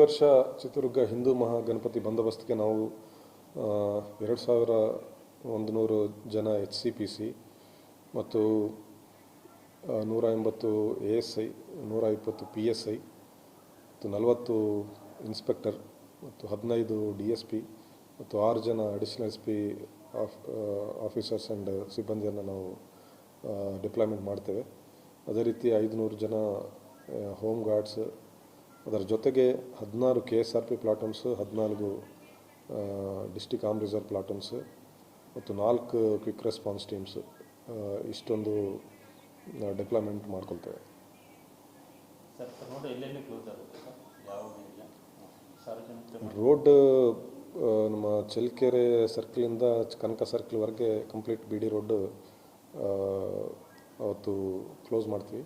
ವರ್ಷ ಚಿತ್ರದುರ್ಗ ಹಿಂದೂ ಮಹಾಗಣಪತಿ ಬಂದೋಬಸ್ತ್ಗೆ ನಾವು ಎರಡು ಸಾವಿರ ಒಂದು ನೂರು ಜನ ಎಚ್ ಸಿ ಪಿ ಸಿ ಮತ್ತು ನೂರ ಎಂಬತ್ತು ಎ ಎಸ್ ಐ ನೂರ ಇಪ್ಪತ್ತು ಪಿ ಎಸ್ ಐ ಮತ್ತು ನಲವತ್ತು ಇನ್ಸ್ಪೆಕ್ಟರ್ ಮತ್ತು ಹದಿನೈದು ಡಿ ಎಸ್ ಪಿ ಮತ್ತು ಆರು ಜನ additional S P of officers and ಸಿಬ್ಬಂದಿಯನ್ನು ನಾವು ಡಿಪ್ಲಾಯ್ಮೆಂಟ್ ಮಾಡ್ತೇವೆ. ಅದೇ ರೀತಿ ಐದುನೂರು ಜನ ಹೋಮ್ ಗಾರ್ಡ್ಸ್ ಅದರ ಜೊತೆಗೆ ಹದಿನಾರು K S R P platoons ಹದಿನಾಲ್ಕು ಡಿಸ್ಟಿಕ್ ಆಮ್ ರಿಸರ್ವ್ ಪ್ಲಾಟೂನ್ಸ್ ಮತ್ತು ನಾಲ್ಕು ಕ್ವಿಕ್ ರೆಸ್ಪಾನ್ಸ್ ಟೀಮ್ಸ್ ಇಷ್ಟೊಂದು ಡಿಪ್ಲಾಯ್ಮೆಂಟ್ ಮಾಡ್ಕೊಳ್ತೇವೆ. ರೋಡ್ ನಮ್ಮ ಚಳ್ಳಕೆರೆ ಸರ್ಕಲಿಂದ ಕನಕ ಸರ್ಕಲ್ವರೆಗೆ ಕಂಪ್ಲೀಟ್ ಬಿ ಡಿ ರೋಡ್ ಅವತ್ತು ಕ್ಲೋಸ್ ಮಾಡ್ತೀವಿ.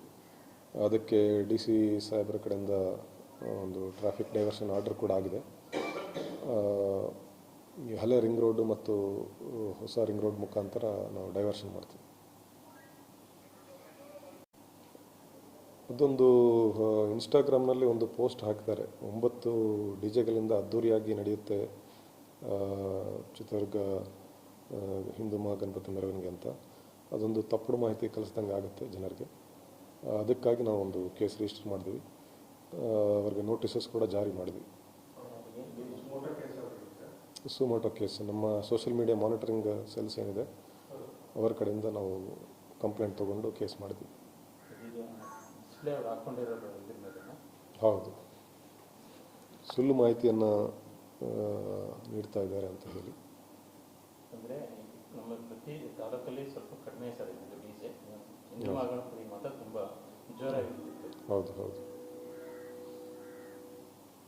ಅದಕ್ಕೆ ಡಿ ಸಿ ಸಾಹೇಬ್ರ ಕಡೆಯಿಂದ ಒಂದು ಟ್ರಾಫಿಕ್ ಡೈವರ್ಷನ್ ಆರ್ಡರ್ ಕೂಡ ಆಗಿದೆ. ಈ ಹಳೆ ರಿಂಗ್ ರೋಡು ಮತ್ತು ಹೊಸ ರಿಂಗ್ ರೋಡ್ ಮುಖಾಂತರ ನಾವು ಡೈವರ್ಷನ್ ಮಾಡ್ತೀವಿ. ಅದೊಂದು ಇನ್ಸ್ಟಾಗ್ರಾಮ್ನಲ್ಲಿ ಒಂದು ಪೋಸ್ಟ್ ಹಾಕಿದ್ದಾರೆ. ಒಂಬತ್ತು ಡಿ ಜೆಗಳಿಂದ ಅದ್ದೂರಿಯಾಗಿ ನಡೆಯುತ್ತೆ ಚಿತ್ರದುರ್ಗ ಹಿಂದೂ ಮಹಾಗಣಪತಿ ಮೆರವಣಿಗೆ ಅಂತ. ಅದೊಂದು ತಪ್ಪು ಮಾಹಿತಿ ಕಲಿಸ್ದಂಗೆ ಆಗುತ್ತೆ ಜನರಿಗೆ. ಅದಕ್ಕಾಗಿ ನಾವು ಒಂದು ಕೇಸ್ ರಿಜಿಸ್ಟರ್ ಮಾಡಿದ್ವಿ ಅವ್ರಿಗೆ ನೋಟಿಸಸ್ ಕೂಡ ಜಾರಿ ಮಾಡಿದ್ವಿ. ಸುಮೋಟೋ ಕೇಸ್ ನಮ್ಮ ಸೋಷಿಯಲ್ ಮೀಡಿಯಾ ಮಾನಿಟರಿಂಗ್ ಸೆಲ್ಸ್ ಏನಿದೆ ಅವರ ಕಡೆಯಿಂದ ನಾವು ಕಂಪ್ಲೇಂಟ್ ತೊಗೊಂಡು ಕೇಸ್ ಮಾಡಿದ್ವಿ. ಹೌದು. ಸುಳ್ಳು ಮಾಹಿತಿಯನ್ನು ನೀಡ್ತಾ ಇದ್ದಾರೆ ಅಂತ ಹೇಳಿ. ಹೌದು. ನಮ್ಮ ಪ್ರತಿ ತಾಲೂಕಲ್ಲಿ ಸ್ವಲ್ಪ ಕಡಿಮೆ ಸರ್ ಇದು ಡಿ ಜೆ ಹಿಂದೂ ಮಹಾಗಣಪತಿ ಮಾತ್ರ ತುಂಬ ಜೋರಾಗಿರ್ತಿತ್ತು ಹೌದು ಹೌದು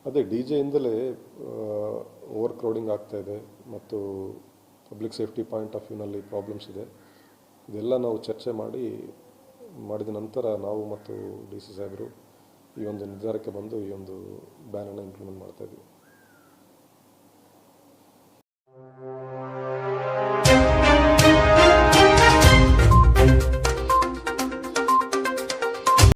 ಅದೇ ಡಿ ಜೆಯಿಂದಲೇ ಓವರ್ ಕ್ರೌಡಿಂಗ್ ಆಗ್ತಾ ಇದೆ ಮತ್ತು ಪಬ್ಲಿಕ್ ಸೇಫ್ಟಿ ಪಾಯಿಂಟ್ ಆಫ್ ವ್ಯೂನಲ್ಲಿ ಪ್ರಾಬ್ಲಮ್ಸ್ ಇದೆ. ಇದೆಲ್ಲ ನಾವು ಚರ್ಚೆ ಮಾಡಿ, ಮಾಡಿದ ನಂತರ ನಾವು ಮತ್ತು ಡಿ ಸಿ ಸಾಹೇಬರು ಈ ಒಂದು ನಿರ್ಧಾರಕ್ಕೆ ಬಂದು ಈ ಒಂದು ಬ್ಯಾನನ್ನು ಇಂಪ್ಲಿಮೆಂಟ್ ಮಾಡ್ತಾ ಇದ್ವಿ.